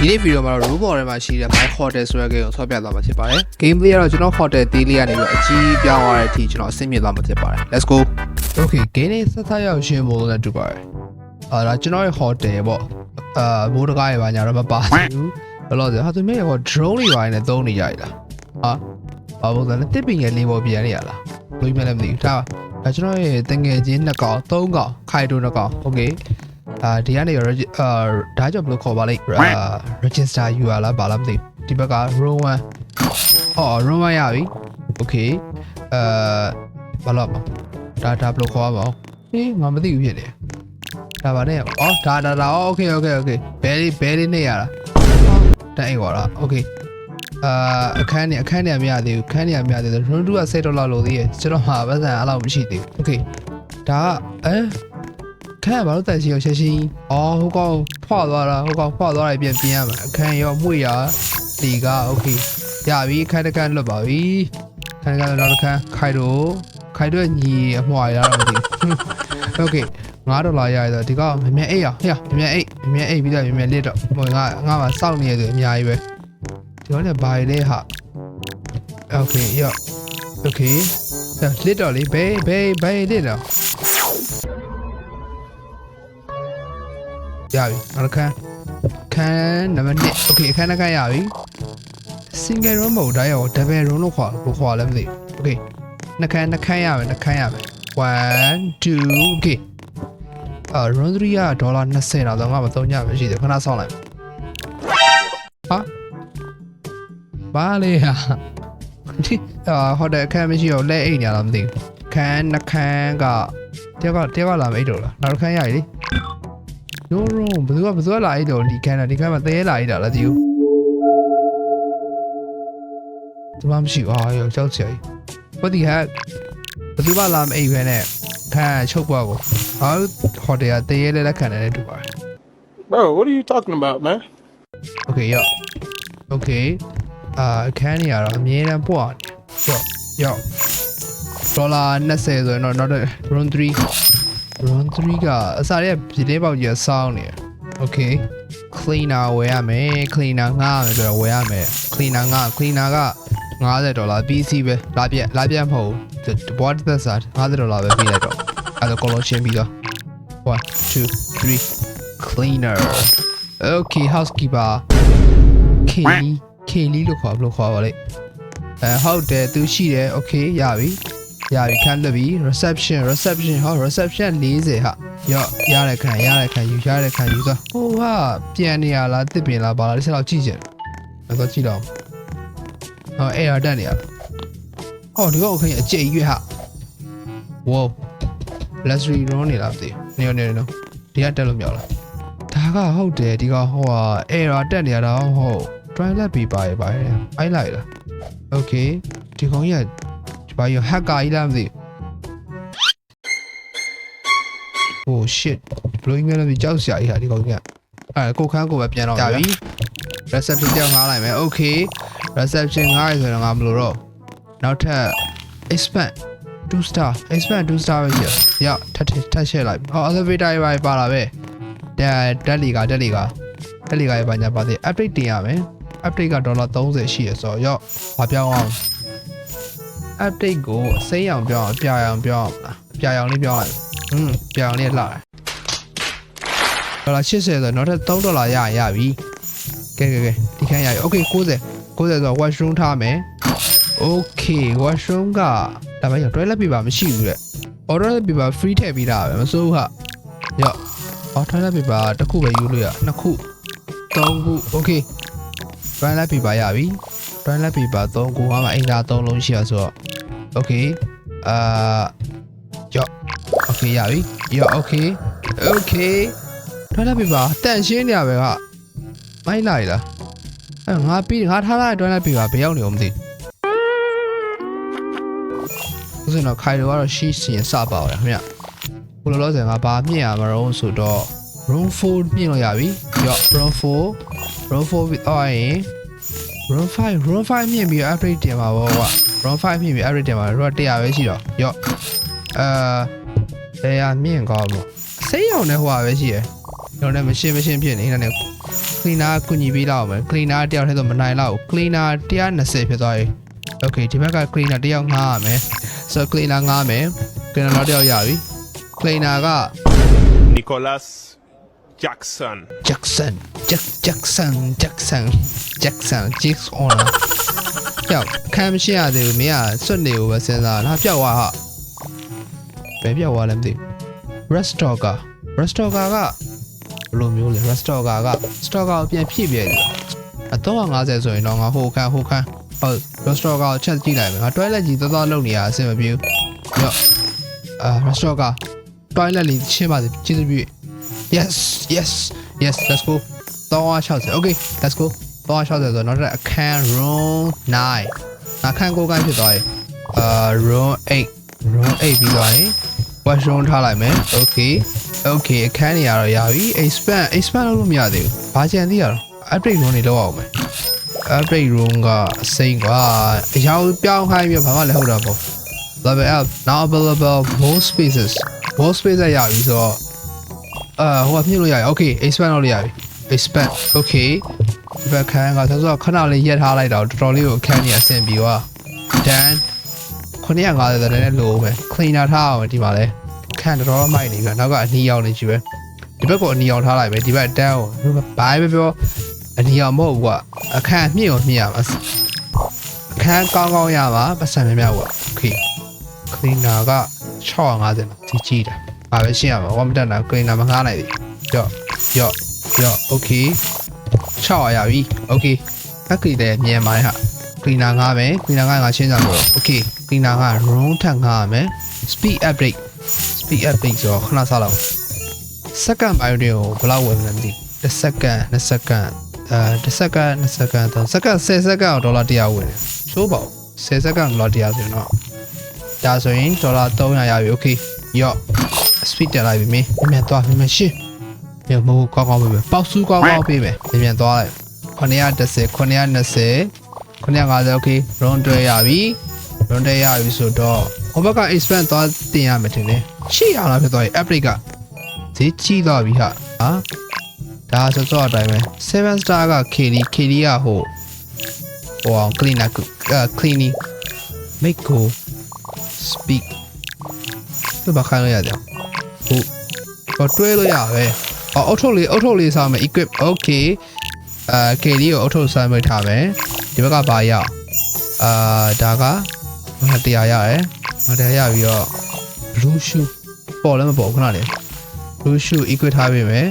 ဒီနေ့ဗီဒီယိုမှာတော့ robot ထဲမှာရှိတဲ့ my hotel ဆိုတဲ့ game ကိုဆော့ပြသွားမှာဖြစ်ပါတယ် game play ကတော့ကျွန်တော် hotel သေးလေးကနေပြီးတော့အကြီးပြောင်းသွားတဲ့အထိကျွန်တော်အဆင်ပြေသွားမှာဖြစ်ပါတယ် let's go okay game လေးဆက်ဆက်ရောက်ရှင်းဖို့လည်းတူပါတယ်အာဒါကျွန်တော်ရဲ့ hotel ပေါ့အာဘိုးတကားရေပါညာတော့မပါဘူးဘယ်လိုလဲဟာသူမေဟော drone တွေပါနေသုံးနေကြရလားဟာဘာလို့လဲတစ်ပင်ငယ်လေးပေါ်ပြန်နေရလားဘယ်မှလည်းမသိဘူးဒါဒါကျွန်တော်ရဲ့တငယ်ချင်းနှစ်ကောင်သုံးကောင်ခိုင်တိုနှစ်ကောင် okay အာဒီကနေအာဒါကြောင့်ဘယ်လိုခေါ်ပါလိမ့်အာ register UR လားဘာလားမသိဘူးဒီဘက်က row 1ဟော row 1ရပြီ okay အာဘာလို့မဒါဒါဘယ်လိုခေါ်ရမလဲဟေးငါမသိဘူးဖြစ်တယ်ဒါပါနဲ့အော်ဒါဒါဒါ okay okay okay ဘယ်လေးဘယ်လေးနဲ့ရတာတန်းအိမ်ပါလား okay အာအခန်းနေအခန်းနေမရသေးဘူးခန်းနေမရသေးဘူး room 2က7ဒေါ်လာလို့သေးရဲ့ကျွန်တော်မှာပတ်စံအဲ့လောက်မရှိသေးဘူး okay ဒါကအဲ ခန်းကဘာလို့တန်စီရောချက်ချင်းအော်ဟိုကောင်ဖွာသွားတာဟိုကောင်ဖွာသွားတယ်ပြန်ပြင်ရမှာအခန်းရောမှုရဒီက okay ရပြီအခန်းတစ်ခန်းလွတ်ပါပြီခန်းတစ်ခန်းနောက်တစ်ခန်းခိုင်တို့ခိုင်တို့ရဲ့ညီအမွှာရတော့မသိဘူး okay 9ဒေါ်လာရရတော့ဒီကောင်မမြဲအိတ်ရဟေ့မမြဲအိတ်မမြဲအိတ်ပြီးတော့မမြဲလစ်တော့ဟိုငါငါမှစောင့်နေရတယ်အများကြီးပဲဒီကောင်လည်းဘာလဲဟာ okay ရော okay လစ်တော့လေဘယ်ဘယ်ဘယ်လစ်တော့ ရပြီနောက်တစ်ခန်းခန်းနံပါတ်1 okay အခန်းတစ်ခန်းရပြီ single room မဟုတ်ဒါရော double room လို့ခေါ်လို့ခေါ်လည်းမသိဘူး okay နှစ်ခန်းနှစ်ခန်းရမယ်နှစ်ခန်းရမယ်1 2 okay အာ room 3ကဒေါ်လာ20တော့ငါမသုံးကြမရှိသေးဘူးခဏဆောင်းလိုက်ဟာဘာလဲဟာဒီအာဟိုတယ်အခန်းမရှိတော့လက်အိတ်ညာတော့မသိဘူးခန်းနှစ်ခန်းကတယောက်ကတယောက်ကလာမအိတ်တော့လားနောက်တစ်ခန်းရည်လေ no no ဘယ်သူကဘယ်သူကလာအိတ်တော့ဒီခန်းကဒီခန်းမှာသဲလာအိတ်တာလားဒီကိုဒီမှာမရှိဘူးအာရောကြောက်ချင် what the heck ဘယ်သူမှလာမအိတ်ပဲနဲ့ခန်းချုပ်ပွားကိုဟာဟိုတယ်ကတရေလဲလက်ခံတယ်နဲ့တူပါတယ် Bro, what are you talking about, man? okay ရော okay အာအခန်းနေရတော့အမြဲတမ်းပွားနေရောရောဒေါ်လာ20ဆိုရင်တော့နောက် room 3 room 3ကအစားရပြည်လေးပေါက်ကြီးစောင်းနေတယ် okay cleaner ဝယ်ရမယ် cleaner ငှားရမယ်ဆိုတော့ဝယ်ရမယ် cleaner ငှား cleaner က50ဒေါ်လာ PC ပဲလာပြက်လာပြက်မဟုတ်ဘူးဘော့သက်စား50ဒေါ်လာပဲပေးလိုက်တော့အဲ့ဒါကောလုံးရှင်းပြီးတော့1 2 3 cleaner okay housekeeper ခေလီခေလီလို့ခေါ်ဘယ်လိုခေါ်ပါလဲအဲဟုတ်တယ်သူရှိတယ် okay ရပြီ ရပြီခန်းလွတ်ပြီ reception reception ဟော reception 40ဟာရော့ရတဲ့ခံရတဲ့ခံယူရတဲ့ခံယူသွားဟိုဟာပြန်နေရလားတစ်ပင်လားဘာလားတစ်ချက်တော့ကြည့်ကြတယ်မတော့ကြည့်တော့ဟောအဲ့ရတက်နေရဟောဒီကောအခင်းအကျိတ်ရွက်ဟာ wow luxury room နေလားမသိဘူးနေနေနေဒီကတက်လို့မရလားဒါကဟုတ်တယ်ဒီကဟိုဟာအဲ့ရတက်နေရတာဟုတ် try လက်ပြီးပါရပါရအိုက်လိုက်လား okay ဒီကောင်ကြီးကဒီ ဘာရ hacker ကြီးလားမသိဘူး oh shit ဘလိုင်းလည်းကြောက်စရာကြီးဟာဒီကောင်ကြီးကအဲကိုခန်းကိုပဲပြန်တော့ပြီ reception ကြောက်ငားလိုက်မယ် okay reception ငားရဆိုတော့ငါမလို့တော့နောက်ထပ် expand 2 star expand 2 star ပဲကြီးရထပ်ထပ်ရှက်လိုက်ဟော elevator ပဲပါလာပဲတက်တက်လီကတက်လီကတက်လီကပဲညာပါသေး update တင်ရမယ် update ကဒေါ်လာ30ရှိရဆိုတော့ရော့ဘာပြောင်းအောင် update ကိုအစိမ်းအောင်ပြောင်းအောင်အပြာရောင်ပြောင်းအောင်လားအပြာရောင်လေးပြောင်းလိုက်ဟွန်းပြာရောင်လေးလှတယ်ဒေါ်လာ80ဆိုတော့နောက်ထပ်3ဒေါ်လာရရင်ရပြီကဲကဲကဲဒီခန်းရပြီ okay 90 90ဆိုတော့ washroom ထားမယ် okay washroom ကဒါပေမဲ့ toilet paper မရှိဘူးတဲ့ order paper free ထည့်ပေးတာပဲမစိုးဘူးဟာရော့အော် toilet paper တစ်ခုပဲယူလို့ရနှစ်ခုသုံးခု okay toilet paper ရပြီ toilet paper 3ခုဟာမှအင်္ဂါ3လုံးရှိရဆိုတော့ okay အာရော့ okay ရပြီရော့ okay okay toilet paper တန့်ရှင်းနေရပဲဟာမိုက်လိုက်လားအဲငါပြီးငါထားလိုက် toilet paper ဘယ်ရောက်နေအောင်မသိဘူးဆိုတော့ခိုင်တော်ကတော့ရှိစီရင်စပါအောင်ခင်ဗျဘယ်လိုလဲဆိုရင်ငါဘာမြင့်ရမှာတော့ဆိုတော့ room 4မြင့်လို့ရပြီရော့ room 4 room 4 with အော် ရင် room 5 room 5မြင့်ပြီး upgrade တင်ပါဘောကွာ room 5မြင့်ပြီး upgrade တင်ပါတော့100ပဲရှိတော့ရော့အာတရားမြင့်ကောင်းလို့စိတ်ရောင်နဲ့ဟိုပါပဲရှိရယ်တော့လည်းမရှင်းမရှင်းဖြစ်နေနေ cleaner ကုညီပေးတော့မယ် cleaner တယောက်ထဲတော့မနိုင်တော့ဘူး cleaner 120ဖြစ်သွားပြီ okay ဒီဘက်က cleaner တယောက်ငှားရမယ် so cleaner ငှားမယ် cleaner နောက်တယောက်ရပြီ cleaner က Nicholas Jackson. Jackson Jack Jackson Jackson Jackson Jax on ပြောက်အခမ်းမရှိရသေးဘူးမင်းကစွတ်နေကိုပဲစဉ်းစားတာပြောက်သွားဟာဘယ်ပြောက်သွားလဲမသိဘူး Restocker Restocker ကဘယ်လိုမျိုးလဲ Restocker က Stocker ကိုပြန်ဖြည့်ပြတယ်အ350ဆိုရင်တော့ငါဟိုခန်းဟိုခန်းဟုတ် Restocker ကိုချက်ကြည့်လိုက်မယ်ငါ toilet ကြီးသွားသွားလုပ်နေရအဆင်မပြေဘူးရော့အာ Restocker toilet လေးချင်းပါစေကျေးဇူးပြု Yes yes yes let's go 360 okay let's go 360ဆိုတော့နောက်ထပ်အခန်း room 9အခန်းကိုကိုင်းဖြစ်သွားပြီအာ room 8 room 8ပြီးသွားရင် washroom ထားလိုက်မယ် okay okay အခန်းနေရတော့ရပြီ expand expand လုပ်လို့မရသေးဘူးဘာကြံသေးရတော့ update room နေလောက်အောင်မယ် update room ကအစိမ့်ကွာအရောင်ပြောင်းခိုင်းပြီးဘာမှလည်းဟုတ်တာပေါ့ level up now available more spaces more space ရပြီဆိုတော့ အာဟိုကမြင်လို့ရပြီ okay expand လုပ်လို့ရပြီ expand okay ဒီဘက်ခန်းကဆိုတော့ခဏလေးရက်ထားလိုက်တော့တော်တော်လေးကိုအခန်းကြီးအဆင်ပြေသွား done 950တဲ့နဲ့လိုမယ် cleaner ထားအောင်ဒီမှာလဲခန်းတော်တော်မိုက်နေပြီနောက်ကအနီးရောက်နေကြည့်ပဲဒီဘက်ကအနီးရောက်ထားလိုက်ပဲဒီဘက်တန်းကိုဘာပဲပြောအနီးရောက်မဟုတ်ဘူးကွာအခန်းမြင့်ကိုမြင့်ရမှာအခန်းကောင်းကောင်းရမှာပတ်စံများများကွာ okay cleaner က650နော်ဒီကြီးတာ ဘာပဲရှင်းရမှာဝမ်းမတက်တာ cleaner မငှားနိုင်ဘူးကြော့ကြော့ကြော့ okay 600ရပြီ okay အကိတဲ့မြန်ပါဟာ cleaner ငှားမယ် cleaner ကငါရှင်းကြမှာ okay cleaner က room ထပ်ငှားရမယ် speed update speed update ဆိုတော့ခဏစားလောက် second bio တွေကိုဘယ်လောက်ဝင်မလဲမသိဘူး1 second 2 second အဲ1 second 2 second 3 second 10 second ဒေါ်လာ100ဝင်တယ်ဆိုးပါဦး10 second ဒေါ်လာ100ဆိုရင်တော့ဒါဆိုရင်ဒေါ်လာ300ရပြီ okay ရော့ speed တက်လိုက်ပြီမင်းမြန်သွားမြန်မြန်ရှင်းမြန်မဟုတ်ကောင်းကောင်းပေးမယ်ပေါက်စုကောင်းကောင်းပေးမယ်မြန်မြန်သွားလိုက်910 920 950 okay round တွဲရပြီ round တွဲရပြီဆိုတော့ဟိုဘက်က expand သွားတင်ရမယ်ထင်တယ်ရှိအောင်လားဖြစ်သွားပြီ update ကဈေးကြီးသွားပြီဟာဟာဒါဆိုတော့အတိုင်းပဲ7 star က KD KD ကဟိုဟိုအောင် cleaner cleaning make go speak သူဘာခိုင်းလို့ရတယ်ဟုတ်ဟို တွဲလို့ရပဲအော်အုတ်ထုတ်လေးအုတ်ထုတ်လေးစားမယ် equip okay အာ KD ကိုအုတ်ထုတ်စားမိထားမယ်ဒီဘက်ကဘာရအာဒါကမတရားရတယ်မတရားရပြီးတော့ blue shoe ပေါ်လည်းမပေါ်ခုနလေး blue shoe equip ထားပေးမယ်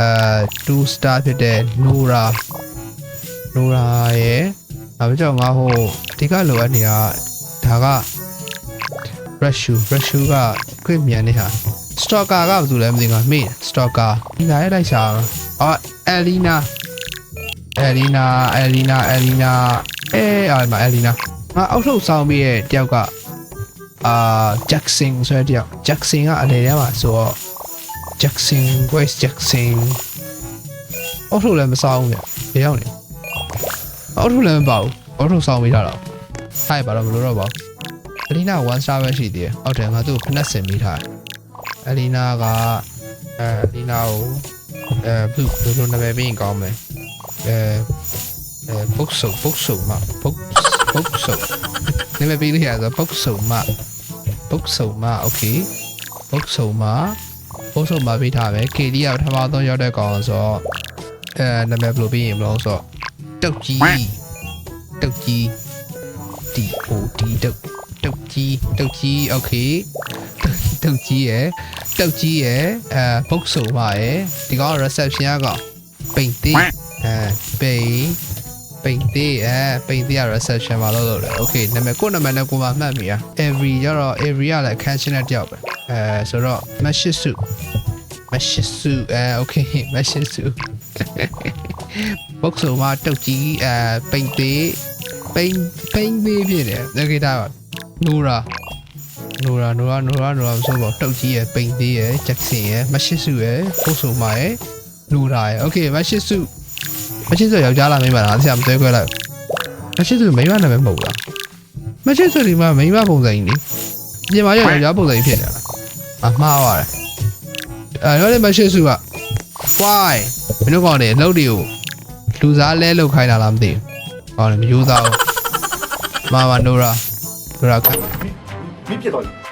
အာ2 star ဖြစ်တဲ့ Nora Nora ရဲ့နောက်ပြီးတော့ငါဟိုအဓိကလိုအပ်နေတာဒါက red shoe red shoe က equip မြန်နေဟာ stalker ကဘာလို့လဲမသိဘူးငါမေ့ stalker ဒီလာရဲ့လိုက်ရှာအော် Elena Elena Elena Elena အဲအားမ Elena ငါအောက်ထုတ်ဆောင်ပြီးရဲ့တယောက်ကအာ Jackson ဆိုတဲ့တယောက် Jackson ကအလေထဲမှာဆိုတော့ Jackson West Jackson အောက်ထုတ်လည်းမဆောင်ဘူးပြရောက်နေအောက်ထုတ်လည်းမပါဘူးအောက်ထုတ်ဆောင်ပြီးထားတော့ထိုက်ပါတော့မလို့တော့ပါဘူး Elena 1 star ပဲရှိသေးတယ်ဟုတ်တယ်ငါသူ့ကိုဖနက်စင်မိထားတယ် Elena ကအဲ Elena ကိုအဲဘလူးဘလူးနာမည်ပြီးရင်ကောင်းမယ်အဲအဲ book so book so မှာ book book so နာမည်ပြီးလို့ရဆို book so မှာ book so မှာ okay book so မှာ book so မှာပြီးထားမယ် KD ကပထမဆုံးရောက်တဲ့ကောင်ဆိုတော့အဲနာမည်ဘယ်လိုပြီးရင်မလို့ဆိုတော့တုတ်ကြီးတုတ်ကြီး D O D တုတ်တုတ်ကြီးတုတ်ကြီး okay တုတ်ကြီးရယ်တုတ်ကြီးရယ်အဲ book so မှာရယ်ဒီကောင် reception ကကောင်ပိန်သေးအဲပိန်ပိန်သေးအဲပိန်သေးရ reception မှာလို့လို့တယ် okay နာမည်ကိုနာမည်နဲ့ကိုမှမှတ်မိရ every ကျတော့ every ကလည်းအခန်းချင်းတဲ့တယောက်ပဲအဲဆိုတော့ mashisu mashisu အဲ okay mashisu book so မှာတုတ်ကြီးအဲပိန်သေးပိန်ပိန်သေးဖြစ်တယ် okay ဒါပါ Nora Nora Nora Nora Nora ဆိုတော့တုတ်ကြီးရယ်ပိန်သေးရယ် Jackson ရယ် mashisu ရယ် book so မှာရယ် Nora ရယ် okay mashisu မချစ်ဆိုယောက်ျားလားမိန်းမလားဆရာမသွဲခွဲလိုက်မချစ်ဆိုမိန်းမနာမည်မဟုတ်လားမချစ်ဆိုဒီမှာမိန်းမပုံစံကြီးလေပြင်မာရယောက်ျားပုံစံကြီးဖြစ်နေတာအမှားပါတယ်အဲတော့လေမချစ်ဆိုက why မင်းတို့ကောင်တွေအလုပ်တွေကိုလူစားလဲလောက်ခိုင်းတာလားမသိဘူးဟောလေမယူစားဘူးမာမနိုရာနိုရာခမ င်းဖြစ်သွားပြီ